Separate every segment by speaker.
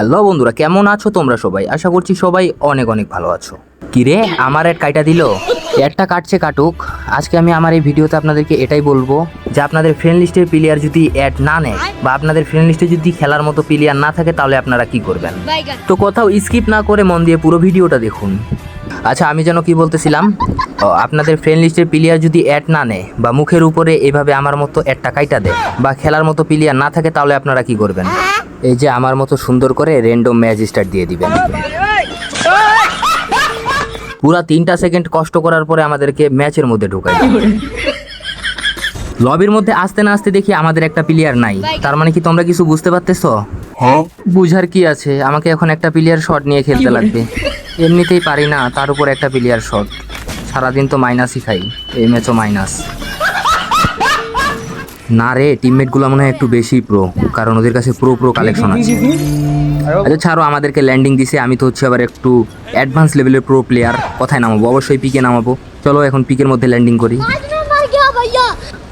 Speaker 1: Hello বন্ধুরা কেমন আছো তোমরা সবাই? আশা করছি সবাই অনেক অনেক ভালো আছো। কিরে আমার অ্যাড কাইটা দিল? অ্যাডটা কাটছে কাটুক। আজকে আমি আমার এই ভিডিওতে আপনাদেরকে এটাই বলব যে আপনাদের ফ্রেন্ড লিস্টের প্লেয়ার যদি অ্যাড না নেয় বা আপনাদের ফ্রেন্ড লিস্টে যদি খেলার মতো প্লেয়ার না থাকে তাহলে আপনারা কি করবেন? তো কোথাও স্কিপ না করে মন দিয়ে পুরো ভিডিওটা দেখুন। আচ্ছা আমি যেন কি বলতেছিলাম? আপনাদের ফ্রেন্ড লিস্টের প্লেয়ার যদি অ্যাড না নেয় বা মুখের উপরে এভাবে আমার মতো একটা কাইটা দেয় বা খেলার মতো প্লেয়ার না থাকে তাহলে আপনারা কি করবেন? এই যে আমার মতো সুন্দর করে র্যান্ডম ম্যাচ স্টার্ট দিয়ে দিবেন। পুরা তিনটা সেকেন্ড কষ্ট করার পরে আমাদেরকে ম্যাচের মধ্যে ঢুকাই লবির মধ্যে আসতে না আসতে দেখি আমাদের একটা প্লেয়ার নাই। তার মানে কি তোমরা কিছু বুঝতে পারতেছো? বুঝার কি আছে? আমাকে এখন একটা প্লেয়ার শট নিয়ে খেলতে লাগবে। এমনিতেই পারি না তার উপর একটা প্লেয়ার শট সারাদিন তো মাইনাসই খাই এই ম্যাচও মাইনাস না রে টিমমেটগুলো মনে হয় একটু বেশি প্রো কারণ ওদের কাছে প্রো প্রো কালেকশন আছে। আচ্ছা ছাড়ো, আমাদেরকে ল্যান্ডিং দিছে, আমি তো হচ্ছে আবার একটু অ্যাডভান্স লেভেলের প্রো প্লেয়ার কোথায় নামাবো? অবশ্যই পিকে নামাবো। চলো, এখন পিকের মধ্যে ল্যান্ডিং করি।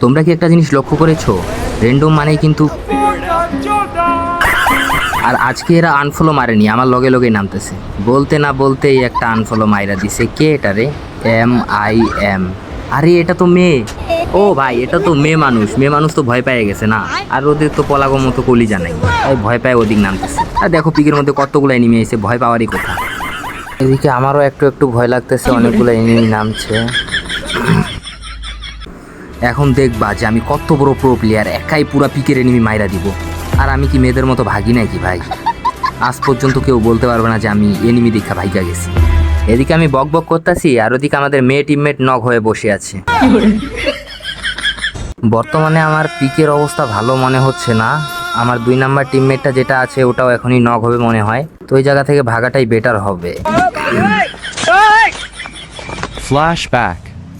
Speaker 1: তোমরা কি একটা জিনিস লক্ষ্য করেছ? র্যান্ডম মানেই কিন্তু আর আজকে এরা আনফলো মারেনি, আমার লগে লগে নামতেছে। বলতে না বলতেই একটা আনফলো মাইরা দিছে। কে এটা রে? এম আই এম আরে, এটা তো মেয়ে। ও ভাই, এটা তো মেয়ে মানুষ। মেয়ে মানুষ তো ভয় পেয়ে গেছে না। আর ওদের তো পলাগো মতো কলি জানাই তাই ভয় পায় ওদিক নামতেছে। আর দেখো পিকের মধ্যে কতগুলো এনিমি এসে ভয় পাওয়ারই কথা। এদিকে আমারও একটু একটু ভয় লাগতেছে, অনেকগুলো এনিমি নামছে। এখন দেখবা যে আমি কত বড় প্রো প্লেয়ার একাই পুরা পিকের এনিমি মাইরা দিব। আর আমি কি মেয়েদের মতো ভাগি নাকি ভাই? আজ পর্যন্ত কেউ বলতে পারবে না যে আমি এনিমি দীক্ষা ভাইকা গেছি। এদিকে আমি বক বক করতেছি, আর ওদিকে আমাদের মেয়ে টিমমেট নক হয়ে বসে আছে। বর্তমানে আমার পিকের অবস্থা ভালো মনে হচ্ছে না। আমার দুই নাম্বার টিমমেটটা যেটা আছে ওটাও এখনই নক হবে মনে হয়। তো ওই জায়গা থেকে ভাগাটাই বেটার হবে।
Speaker 2: ফ্ল্যাশব্যাক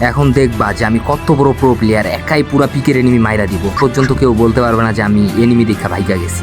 Speaker 1: এখন দেখবা যে আমি কত বড় প্রো প্লেয়ার একাই পুরা পিকের এনিমি মাইরা দিব। পর্যন্ত কেউ বলতে পারবে না যে আমি এনিমি দেখা ভাইকা গেছি।